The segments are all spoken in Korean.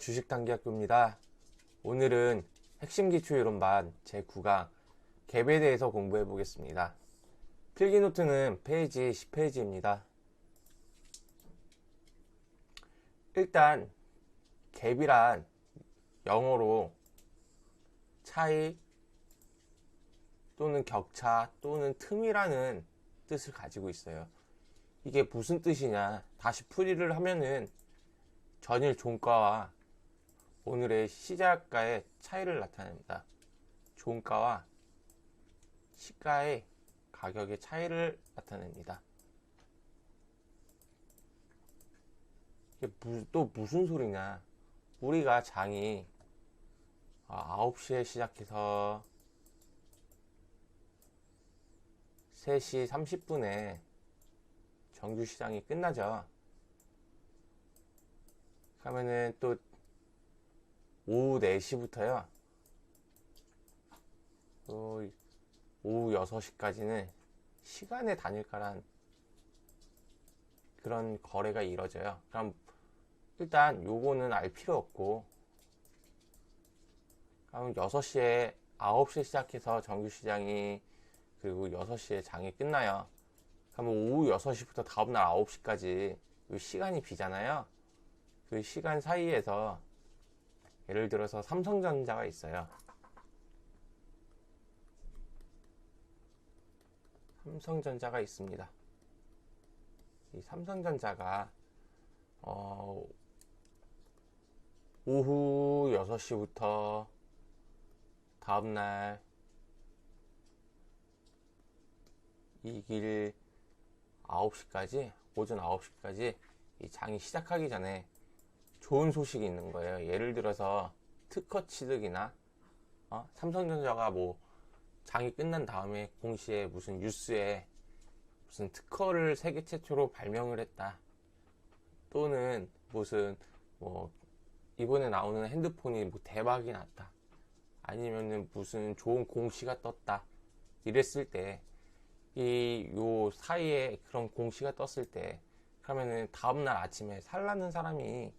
안녕하세요. 주식 단기 학교입니다. 오늘은 핵심 기초 이론반 제9강 갭에 대해서 공부해 보겠습니다. 필기 노트는 페이지 10페이지입니다. 일단 갭이란 영어로 차이 또는 격차 또는 틈이라는 뜻을 가지고 있어요. 이게 무슨 뜻이냐? 다시 풀이를 하면은 전일 종가와 오늘의 시작가의 차이를 나타냅니다. 종가와 시가의 가격의 차이를 나타냅니다. 이게 무, 또 무슨 소리냐? 우리가 장이 9시에 시작해서 3시 30분에 정규 시장이 끝나죠. 그러면은 또 오후 4시부터요. 또 오후 6시까지는 시간의 단일가란 그런 거래가 이루어져요. 그럼 일단 요거는 알 필요 없고 그럼 6시에 9시에 시작해서 정규 시장이 그리고 6시에 장이 끝나요. 그러면 오후 6시부터 다음날 9시까지 이 시간이 비잖아요. 그 시간 사이에서 예를 들어서 삼성전자가 있어요. 삼성전자가 있습니다. 이 삼성전자가 어, 오후 6시부터 다음날 이길 9시까지 오전 9시까지 이 장이 시작하기 전에 좋은 소식이 있는 거예요. 예를 들어서 특허 취득이나 어? 삼성전자가 뭐 장이 끝난 다음에 공시에 무슨 뉴스에 무슨 특허를 세계 최초로 발명을 했다. 또는 무슨 뭐 이번에 나오는 핸드폰이 뭐 대박이 났다. 아니면은 무슨 좋은 공시가 떴다. 이랬을 때 이 요 사이에 그런 공시가 떴을 때 그러면은 다음날 아침에 살라는 사람이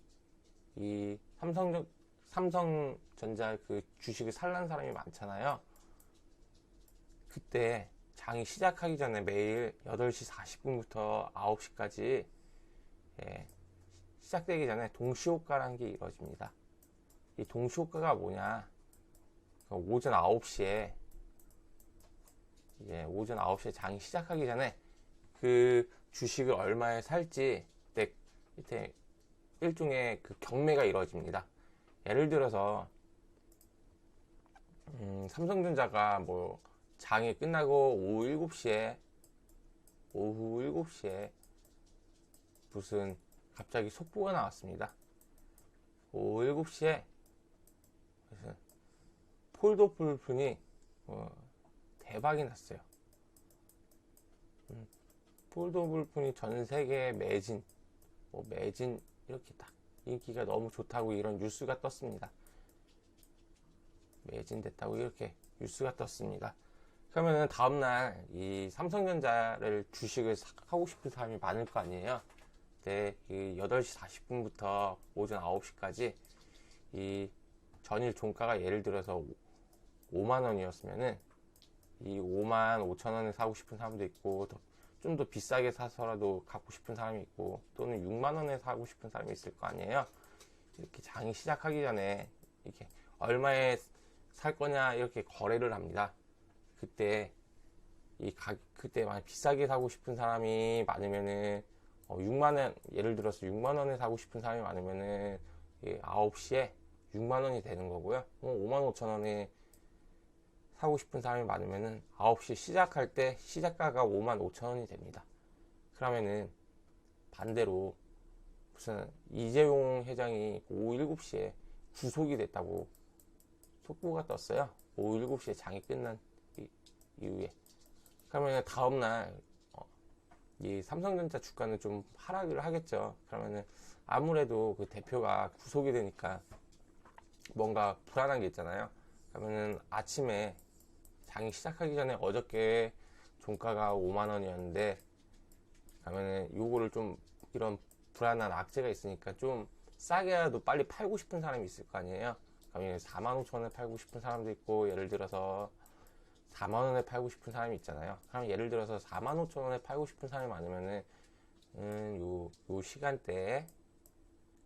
이 삼성 삼성전자 그 주식을 살라는 사람이 많잖아요. 그때 장이 시작하기 전에 매일 8시 40분부터 9시까지 예, 시작되기 전에 동시호가라는 게 이루어집니다. 이 동시호가가 뭐냐? 그 오전 9시에 예, 오전 9시에 장이 시작하기 전에 그 주식을 얼마에 살지 그때 이때 일종의 그 경매가 이루어집니다. 예를 들어서 음, 삼성전자가 뭐 장이 끝나고 오후 7시에 오후 7시에 무슨 갑자기 속보가 나왔습니다. 오후 7시에 무슨 폴더풀푼이 어, 대박이 났어요. 음, 폴더풀푼이 전 세계 매진 뭐 매진 이렇게 딱 인기가 너무 좋다고 이런 뉴스가 떴습니다. 매진됐다고 이렇게 뉴스가 떴습니다. 그러면은 다음날 이 삼성전자를 주식을 하고 싶은 사람이 많을 거 아니에요. 그때 이 8시 40분부터 오전 9시까지 이 전일 종가가 예를 들어서 5만 원이었으면은 이 5만 5천 원에 사고 싶은 사람도 있고 좀 더 비싸게 사서라도 갖고 싶은 사람이 있고 또는 6만 원에 사고 싶은 사람이 있을 거 아니에요. 이렇게 장이 시작하기 전에 이렇게 얼마에 살 거냐 이렇게 거래를 합니다. 그때 이 가, 그때 만약 비싸게 사고 싶은 사람이 많으면은 어, 6만 원 예를 들어서 6만 원에 사고 싶은 사람이 많으면은 예, 9시에 6만 원이 되는 거고요. 어, 5만 5천 원에 사고 싶은 사람이 많으면은 9시 시작할 때 시작가가 5만 5천 원이 됩니다. 그러면은 반대로 무슨 이재용 회장이 오후 7시에 구속이 됐다고 속보가 떴어요. 오후 7시에 장이 끝난 이후에. 그러면 다음날 어, 이 삼성전자 주가는 좀 하락을 하겠죠. 그러면은 아무래도 그 대표가 구속이 되니까 뭔가 불안한 게 있잖아요. 그러면은 아침에 장이 시작하기 전에 어저께 종가가 5만 원이었는데 그러면은 요거를 좀 이런 불안한 악재가 있으니까 좀 싸게라도 빨리 팔고 싶은 사람이 있을 거 아니에요. 그럼 4만 5천 원에 팔고 싶은 사람도 있고 예를 들어서 4만 원에 팔고 싶은 사람이 있잖아요. 그럼 예를 들어서 4만 5천 원에 팔고 싶은 사람이 많으면은 음, 요, 요 시간대에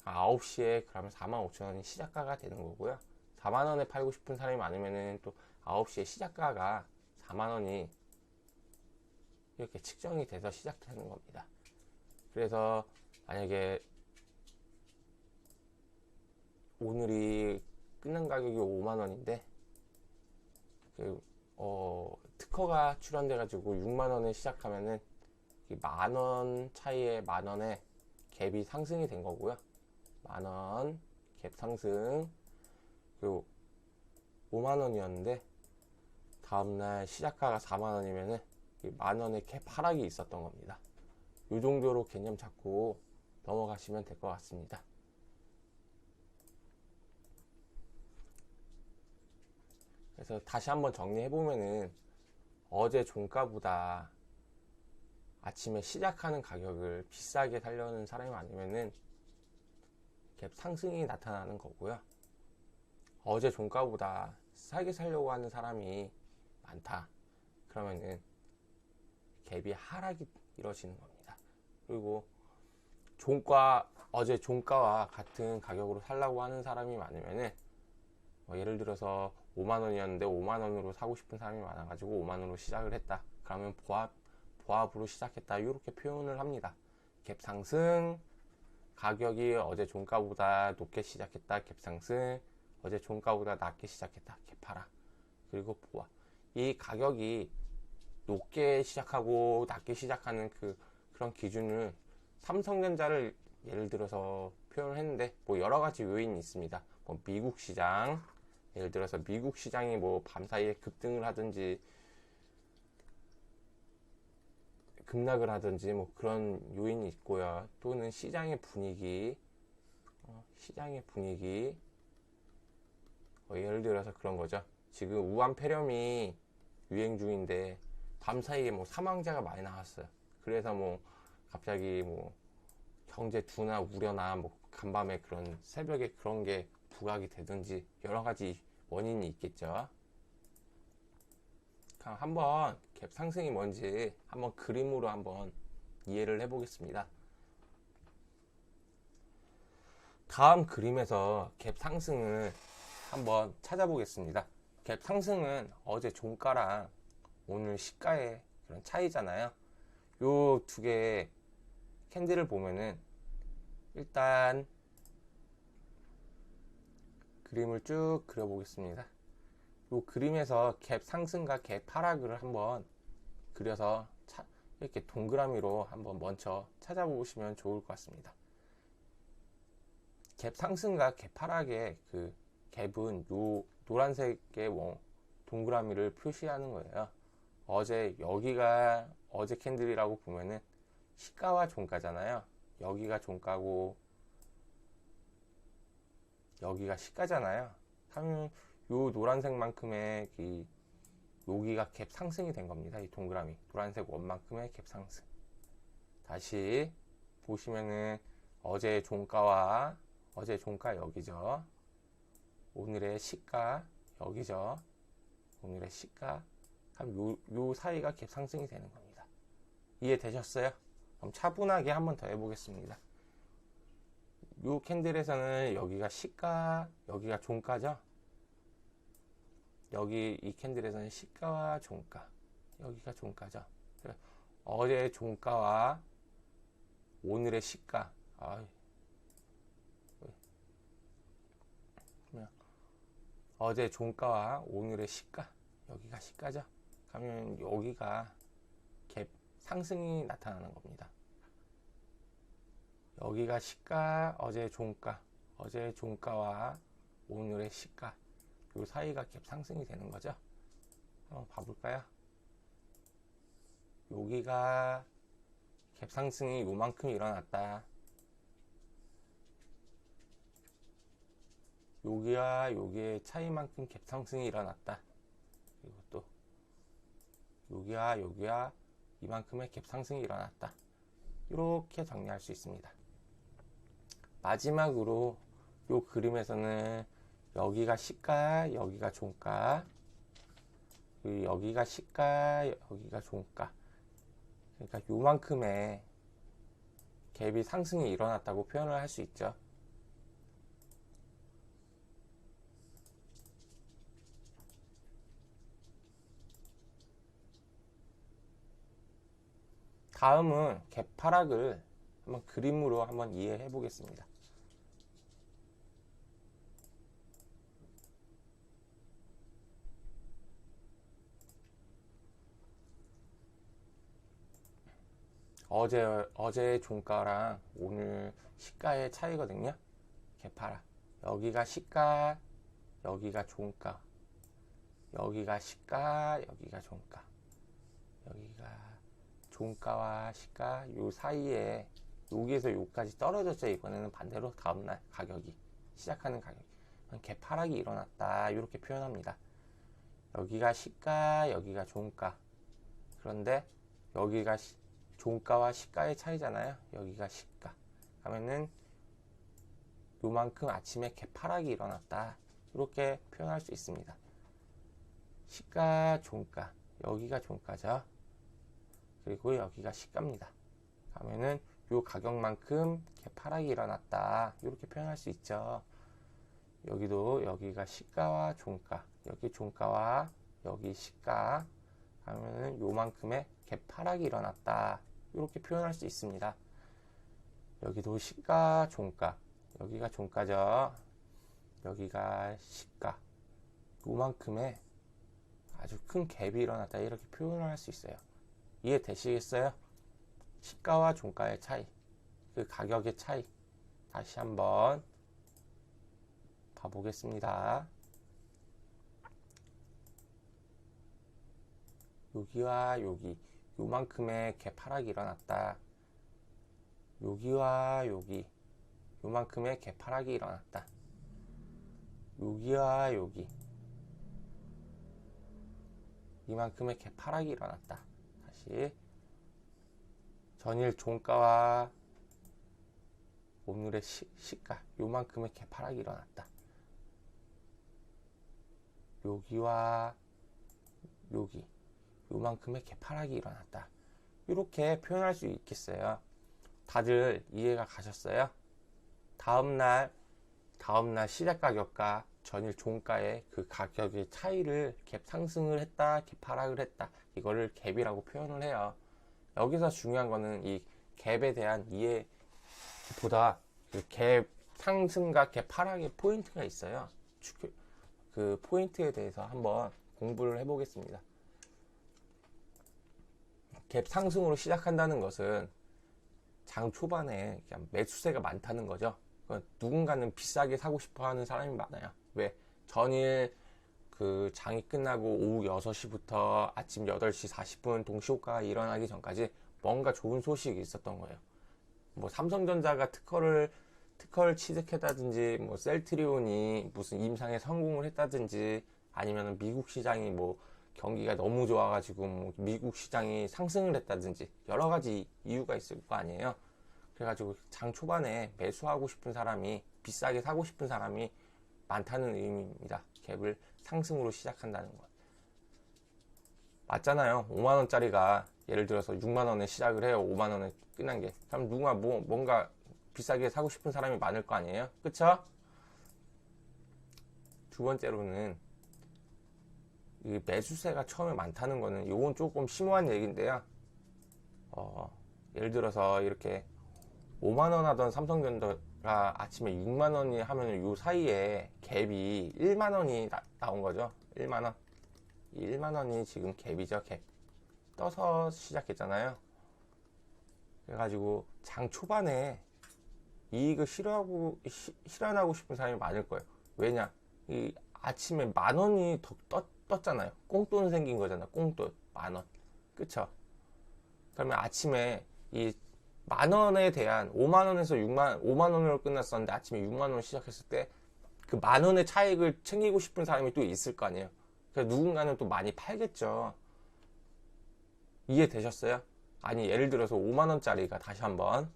9시에 그러면 4만 5천 원이 시작가가 되는 거고요. 4만 원에 팔고 싶은 사람이 많으면은 또 9시에 시작가가 4만 원이 이렇게 측정이 돼서 시작되는 겁니다. 그래서 만약에 오늘이 끊는 가격이 5만 원인데 그, 어, 특허가 출원돼가지고 6만 원에 시작하면은 만원 차이에 만 원에 갭이 상승이 된 거고요. 만원 갭 상승 그리고 5만 원이었는데 다음날 시작가가 4만 원이면은 만 원의 갭 하락이 있었던 겁니다. 이 정도로 개념 잡고 넘어가시면 될 것 같습니다. 그래서 다시 한번 정리해 보면은 어제 종가보다 아침에 시작하는 가격을 비싸게 살려는 사람이 많으면은 갭 상승이 나타나는 거고요. 어제 종가보다 싸게 살려고 하는 사람이 많다. 그러면은 갭이 하락이 이루어지는 겁니다. 그리고 종가 어제 종가와 같은 가격으로 살라고 하는 사람이 많으면은 뭐 예를 들어서 5만 원이었는데 5만 원으로 사고 싶은 사람이 많아가지고 5만 원으로 시작을 했다. 그러면 보합 보합으로 시작했다. 이렇게 표현을 합니다. 갭 상승 가격이 어제 종가보다 높게 시작했다. 갭 상승 어제 종가보다 낮게 시작했다. 갭 하락 그리고 보합 이 가격이 높게 시작하고 낮게 시작하는 그 그런 기준을 삼성전자를 예를 들어서 표현을 했는데 뭐 여러 가지 요인이 있습니다. 뭐 미국 시장 예를 들어서 미국 시장이 뭐 밤사이에 급등을 하든지 급락을 하든지 뭐 그런 요인이 있고요. 또는 시장의 분위기, 어, 시장의 분위기, 어, 예를 들어서 그런 거죠. 지금 우한 폐렴이 유행 중인데 밤 사이에 뭐 사망자가 많이 나왔어요. 그래서 뭐 갑자기 뭐 경제 둔화 우려나 뭐 간밤에 그런 새벽에 그런 게 부각이 되든지 여러 가지 원인이 있겠죠. 그럼 한번 갭 상승이 뭔지 한번 그림으로 한번 이해를 해보겠습니다. 다음 그림에서 갭 상승을 한번 찾아보겠습니다. 갭 상승은 어제 종가랑 오늘 시가의 그런 차이잖아요. 요 두 개의 캔들을 보면은 일단 그림을 쭉 그려보겠습니다. 이 그림에서 갭 상승과 갭 하락을 한번 그려서 차, 이렇게 동그라미로 한번 먼저 찾아보시면 좋을 것 같습니다. 갭 상승과 갭 하락의 그 갭은 요 노란색의 동그라미를 표시하는 거예요. 어제 여기가 어제 캔들이라고 보면은 시가와 종가잖아요. 여기가 종가고 여기가 시가잖아요. 하면 요 노란색만큼의 이 여기가 갭 상승이 된 겁니다. 이 동그라미 노란색 원만큼의 갭 상승. 다시 보시면은 어제 종가와 어제 종가 여기죠. 오늘의 시가 여기죠. 오늘의 시가 요, 요 사이가 갭 상승이 되는 겁니다. 이해되셨어요? 그럼 차분하게 한 번 더 해보겠습니다. 요 캔들에서는 여기가 시가, 여기가 종가죠? 여기 이 캔들에서는 시가와 종가, 여기가 종가죠? 어제 종가와 오늘의 시가, 아 어제 종가와 오늘의 시가, 여기가 시가죠? 그러면 여기가 갭 상승이 나타나는 겁니다. 여기가 시가, 어제 종가, 어제 종가와 오늘의 시가, 요 사이가 갭 상승이 되는 거죠. 한번 봐볼까요? 여기가 갭 상승이 요만큼 일어났다. 여기와 여기의 차이만큼 갭 상승이 일어났다. 그리고 또 여기와 여기와 이만큼의 갭 상승이 일어났다. 이렇게 정리할 수 있습니다. 마지막으로 요 그림에서는 여기가 시가, 여기가 종가, 그리고 여기가 시가, 여기가 종가. 그러니까 요만큼의 갭이 상승이 일어났다고 표현을 할 수 있죠. 다음은 개파락을 한번 그림으로 한번 이해해 보겠습니다. 어제 어제 종가랑 오늘 시가의 차이거든요. 개파락 여기가 시가, 여기가 종가, 여기가 시가, 여기가 종가, 여기가 종가와 시가 요 사이에 여기에서 여기까지 떨어졌죠. 이번에는 반대로 다음날 가격이 시작하는 가격 개파락이 일어났다 이렇게 표현합니다. 여기가 시가, 여기가 종가. 그런데 여기가 시- 종가와 시가의 차이잖아요. 여기가 시가. 하면은 요만큼 아침에 개파락이 일어났다. 이렇게 표현할 수 있습니다. 시가, 종가. 여기가 종가죠. 그리고 여기가 시가입니다. 하면은 요 가격만큼 개파락이 일어났다. 이렇게 표현할 수 있죠. 여기도 여기가 시가와 종가. 여기 종가와 여기 시가. 하면은 요만큼의 개파락이 일어났다. 이렇게 표현할 수 있습니다. 여기도 시가, 종가. 여기가 종가죠. 여기가 시가. 요만큼의 아주 큰 갭이 일어났다. 이렇게 표현을 할 수 있어요. 이해되시겠어요? 시가와 종가의 차이. 그 가격의 차이. 다시 한번 봐보겠습니다. 여기와 여기 요만큼의 개파락이 일어났다. 여기와 여기 요만큼의 개파락이 일어났다. 여기와 여기 이만큼의 개파락이 일어났다. 다시 전일 종가와 오늘의 시, 시가 요만큼의 개파락이 일어났다. 여기와 여기 요만큼의 개파락이 일어났다. 이렇게 표현할 수 있겠어요. 다들 이해가 가셨어요? 다음날, 다음날 시작 가격과 전일 종가의 그 가격의 차이를 갭 상승을 했다, 갭 하락을 했다. 이거를 갭이라고 표현을 해요. 여기서 중요한 거는 이 갭에 대한 이해보다 그 갭 상승과 갭 하락의 포인트가 있어요. 그 포인트에 대해서 한번 공부를 해보겠습니다. 갭 상승으로 시작한다는 것은 장 초반에 매수세가 많다는 거죠. 누군가는 비싸게 사고 싶어 하는 사람이 많아요. 왜? 전일 그 장이 끝나고 오후 6시부터 아침 8시 40분 동시호가가 일어나기 전까지 뭔가 좋은 소식이 있었던 거예요. 뭐 삼성전자가 특허를 특허를 취득했다든지 뭐 셀트리온이 무슨 임상에 성공을 했다든지 아니면 미국 시장이 뭐 경기가 너무 좋아가지고 뭐 미국 시장이 상승을 했다든지 여러 가지 이유가 있을 거 아니에요. 그래가지고 장 초반에 매수하고 싶은 사람이 비싸게 사고 싶은 사람이 많다는 의미입니다. 갭을 상승으로 시작한다는 것. 맞잖아요. 5만 원짜리가 예를 들어서 6만 원에 시작을 해요. 5만 원에 끝난 게. 그럼 누가 뭐 뭔가 비싸게 사고 싶은 사람이 많을 거 아니에요. 그쵸? 두 번째로는 이 매수세가 처음에 많다는 거는 요건 조금 심오한 얘기인데요. 어, 예를 들어서 이렇게 5만 원 하던 삼성전자 가 아침에 6만 원이 하면 요 사이에 갭이 1만 원이 나, 온 거죠. 1만 원. 이 1만 원이 지금 갭이죠. 갭. 떠서 시작했잖아요. 그래가지고 장 초반에 이익을 실현하고 시, 실현하고 싶은 사람이 많을 거예요. 왜냐? 이 아침에 만 원이 더 떴, 떴잖아요. 꽁돈 생긴 거잖아. 꽁돈 만 원. 그쵸? 그러면 아침에 이 만 원에 대한 5만 원에서 6만 5만 원으로 끝났었는데 아침에 6만 원 시작했을 때 그 만 원의 차익을 챙기고 싶은 사람이 또 있을 거 아니에요. 그래서 누군가는 또 많이 팔겠죠. 이해되셨어요? 아니 예를 들어서 5만 원짜리가 다시 한번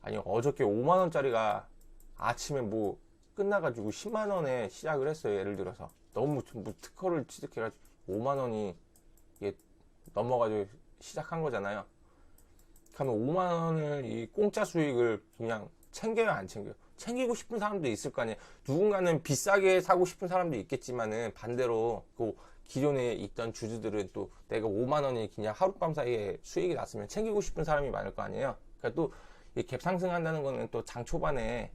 아니 어저께 5만 원짜리가 아침에 뭐 끝나가지고 10만 원에 시작을 했어요. 예를 들어서 너무 뭐 특허를 취득해가지고 5만 원이 넘어가지고 시작한 거잖아요. 그러면 5만 원을 이 공짜 수익을 그냥 챙겨요, 안 챙겨요? 챙기고 싶은 사람도 있을 거 아니에요. 누군가는 비싸게 사고 싶은 사람도 있겠지만은 반대로 그 기존에 있던 주주들은 또 내가 5만 원이 그냥 하룻밤 사이에 수익이 났으면 챙기고 싶은 사람이 많을 거 아니에요. 그러니까 또갭 상승한다는 거는 또 장 초반에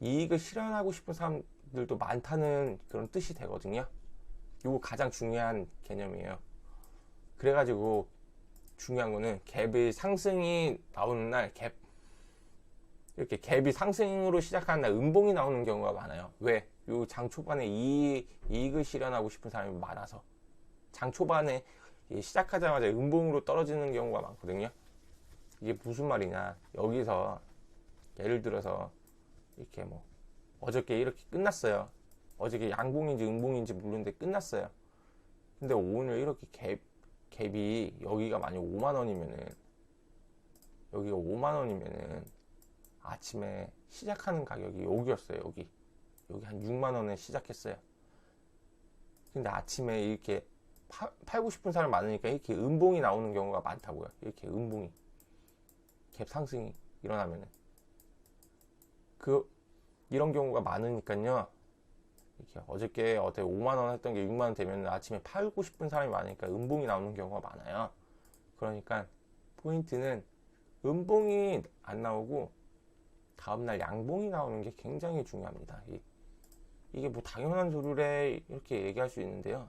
이익을 실현하고 싶은 사람들도 많다는 그런 뜻이 되거든요. 이거 가장 중요한 개념이에요. 그래가지고 중요한 거는 갭의 상승이 나오는 날 갭, 이렇게 갭이 상승으로 시작하는 날 음봉이 나오는 경우가 많아요. 왜? 요 장 초반에 이익, 이익을 실현하고 싶은 사람이 많아서. 장 초반에 이 시작하자마자 음봉으로 떨어지는 경우가 많거든요. 이게 무슨 말이냐. 여기서 예를 들어서 이렇게 뭐 어저께 이렇게 끝났어요. 어저께 양봉인지 음봉인지 모르는데 끝났어요. 근데 오늘 이렇게 갭, 갭이 여기가 만약 5만 원이면은 여기가 5만 원이면은 아침에 시작하는 가격이 여기였어요. 여기 여기 한 6만 원에 시작했어요. 근데 아침에 이렇게 파, 팔고 싶은 사람 많으니까 이렇게 음봉이 나오는 경우가 많다고요. 이렇게 음봉이 갭 상승이 일어나면은 그 이런 경우가 많으니까요. 어저께 어제 5만 원 했던 게 6만 원 되면 아침에 팔고 싶은 사람이 많으니까 음봉이 나오는 경우가 많아요. 그러니까 포인트는 음봉이 안 나오고 다음날 양봉이 나오는 게 굉장히 중요합니다. 이, 이게 뭐 당연한 소리래 이렇게 얘기할 수 있는데요.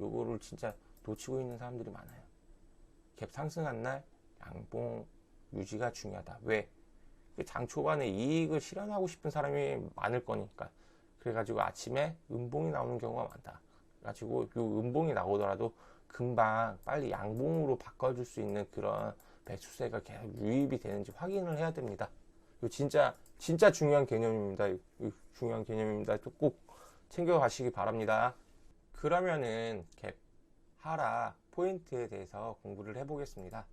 요거를 진짜 놓치고 있는 사람들이 많아요. 갭 상승한 날 양봉 유지가 중요하다. 왜? 그장 초반에 이익을 실현하고 싶은 사람이 많을 거니까. 그래가지고 아침에 음봉이 나오는 경우가 많다. 그래가지고 요 음봉이 나오더라도 금방 빨리 양봉으로 바꿔줄 수 있는 그런 매수세가 계속 유입이 되는지 확인을 해야 됩니다. 이거 진짜 진짜 중요한 개념입니다. 중요한 개념입니다. 또꼭 챙겨 가시기 바랍니다. 그러면은 갭 하락 포인트에 대해서 공부를 해보겠습니다.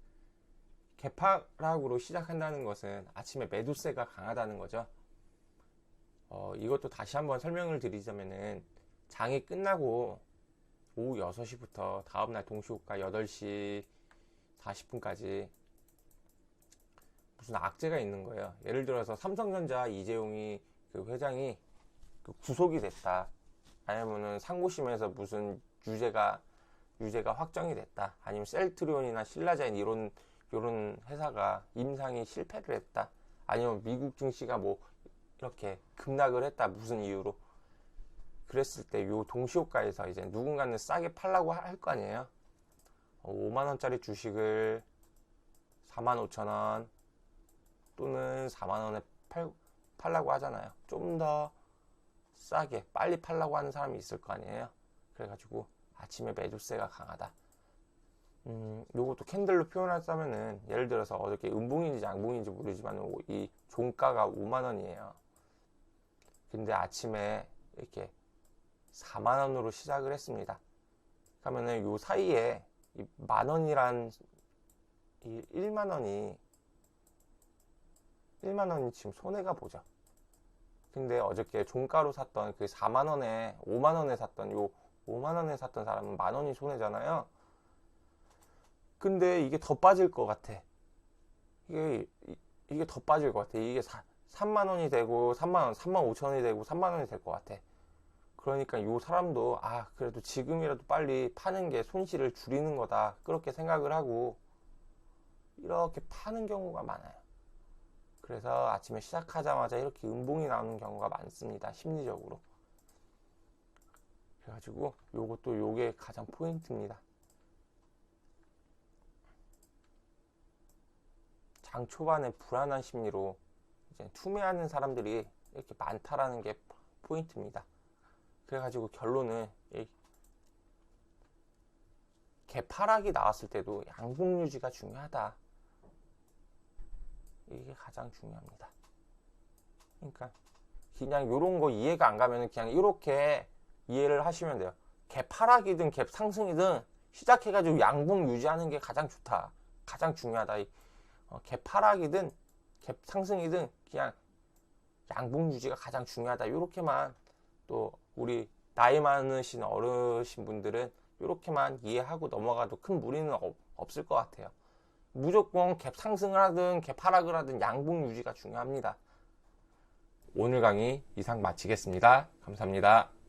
갭 하락으로 시작한다는 것은 아침에 매도세가 강하다는 거죠. 어, 이것도 다시 한번 설명을 드리자면은 장이 끝나고 오후 6시부터 다음날 동시호가 8시 40분까지 무슨 악재가 있는 거예요. 예를 들어서 삼성전자 이재용이 그 회장이 그 구속이 됐다. 아니면은 상고심에서 무슨 유죄가 유죄가 확정이 됐다. 아니면 셀트리온이나 신라젠 이런 이런 회사가 임상이 실패를 했다. 아니면 미국 증시가 뭐 이렇게 급락을 했다. 무슨 이유로? 그랬을 때 요 동시호가에서 이제 누군가는 싸게 팔라고 할 거 아니에요. 5만 원짜리 주식을 4만 5천 원 또는 4만 원에 팔, 팔라고 하잖아요. 좀 더 싸게 빨리 팔라고 하는 사람이 있을 거 아니에요. 그래가지고 아침에 매도세가 강하다. 음, 요것도 캔들로 표현하자면은 예를 들어서 어저께 음봉인지 양봉인지 모르지만 이 종가가 5만 원이에요. 근데 아침에 이렇게 4만 원으로 시작을 했습니다. 그러면은 요 사이에 만 원이란 이 1만 원이 1만 원이 지금 손해가 보죠. 근데 어저께 종가로 샀던 그 4만 원에 5만 원에 샀던 요 5만 원에 샀던 사람은 만 원이 손해잖아요. 근데 이게 더 빠질 것 같아. 이게 이게 더 빠질 것 같아. 이게 4, 3만 원이 되고 3만 원, 3만 5천 원이 되고 3만 원이 될 것 같아. 그러니까 요 사람도 아 그래도 지금이라도 빨리 파는 게 손실을 줄이는 거다 그렇게 생각을 하고 이렇게 파는 경우가 많아요. 그래서 아침에 시작하자마자 이렇게 음봉이 나오는 경우가 많습니다. 심리적으로. 그래가지고 요것도 요게 가장 포인트입니다. 장 초반에 불안한 심리로 이제 투매하는 사람들이 이렇게 많다라는 게 포인트입니다. 그래가지고 결론은 이 개파락이 나왔을 때도 양봉 유지가 중요하다. 이게 가장 중요합니다. 그러니까 그냥 이런 거 이해가 안 가면 그냥 이렇게 이해를 하시면 돼요. 갭 하락이든 갭 상승이든 시작해가지고 양봉 유지하는 게 가장 좋다. 가장 중요하다. 어, 갭 하락이든 갭 상승이든 그냥 양봉 유지가 가장 중요하다. 이렇게만 또 우리 나이 많으신 어르신 분들은 이렇게만 이해하고 넘어가도 큰 무리는 없, 없을 것 같아요. 무조건 갭 상승을 하든 갭 하락을 하든 양봉 유지가 중요합니다. 오늘 강의 이상 마치겠습니다. 감사합니다.